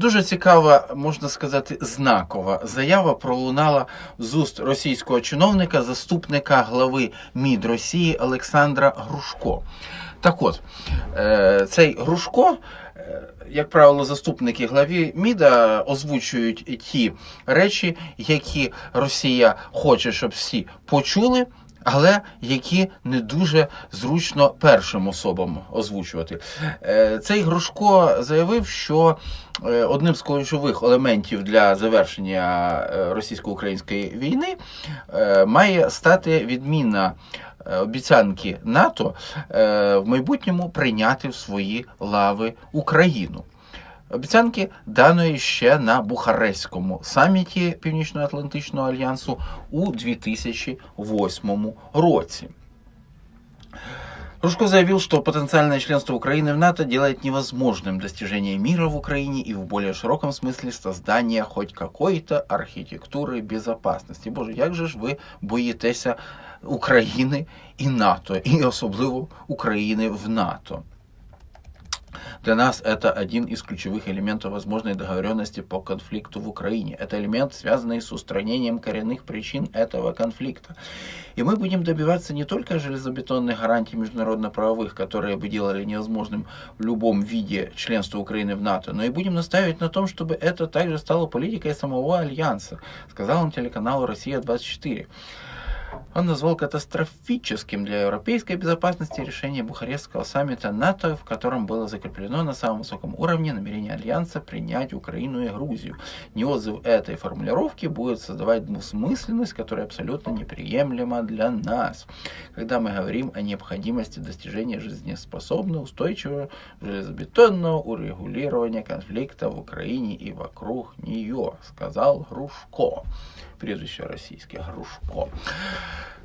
Дуже цікава, можна сказати, знакова заява пролунала з уст російського чиновника, заступника глави МІД Росії Олександра Грушко. Так от, е, цей Грушко, е, як правило, заступники главі МІДа озвучують ті речі, які Росія хоче, щоб всі почули. Але які не дуже зручно першим особам озвучувати. Е, Цей Грушко заявив, що е, одним з ключових елементів для завершення е, російсько-української війни має стати відміна обіцянки НАТО в майбутньому прийняти в свої лави Україну. Обіцянки даної ще на Бухарестському саміті Північно-Атлантичного альянсу у 2008 році. Ружко заявил, что потенциальное членство Украины в НАТО делает невозможным достижение мира в Украине и в более широком смысле создание хоть какой-то архітектури безопасности. Боже, як же ж ви боїтеся України і НАТО, і особливо України в НАТО? Для нас это один из ключевых элементов возможной договоренности по конфликту в Украине. Это элемент, связанный с устранением коренных причин этого конфликта. И мы будем добиваться не только железобетонных гарантий международно-правовых, которые бы делали невозможным в любом виде членство Украины в НАТО, но и будем настаивать на том, чтобы это также стало политикой самого Альянса, сказал он телеканалу «Россия-24». Он назвал катастрофическим для европейской безопасности решение Бухарестского саммита НАТО, в котором было закреплено на самом высоком уровне намерение Альянса принять Украину и Грузию. Не отзыв этой формулировки будет создавать двусмысленность, которая абсолютно неприемлема для нас, когда мы говорим о необходимости достижения жизнеспособного, устойчивого, железобетонного урегулирования конфликта в Украине и вокруг нее, сказал Грушко. Прізвище російське Грушко.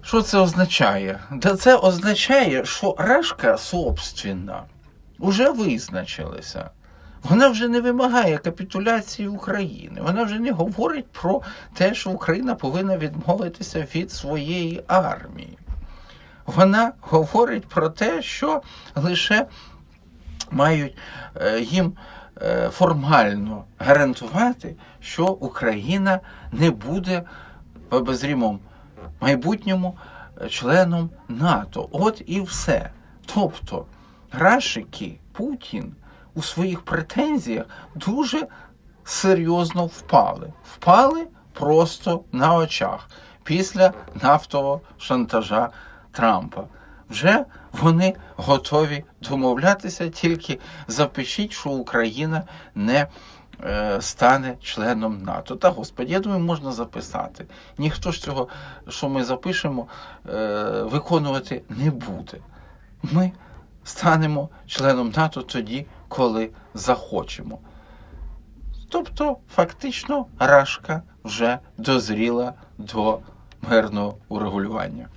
Що це означає? Да це означає, що Рашка, собственно, уже визначилася. Вона вже не вимагає капітуляції України. Вона вже не говорить про те, що Україна повинна відмовитися від своєї армії. Вона говорить про те, що лише мають е, їм е, формально гарантувати, що Україна не буде в обозрімому майбутньому е, членом НАТО. От і все. Тобто, Рашики, Путін у своїх претензіях дуже серйозно впали. Впали просто на очах після нафтового шантажа Трампа. Вже вони готові домовлятися, тільки запишіть, що Україна не стане членом НАТО. Та господі, я думаю, можна записати. Ніхто ж цього, що ми запишемо, е, виконувати не буде. Ми станемо членом НАТО тоді, коли захочемо. Тобто, фактично, Рашка вже дозріла до мирного урегулювання.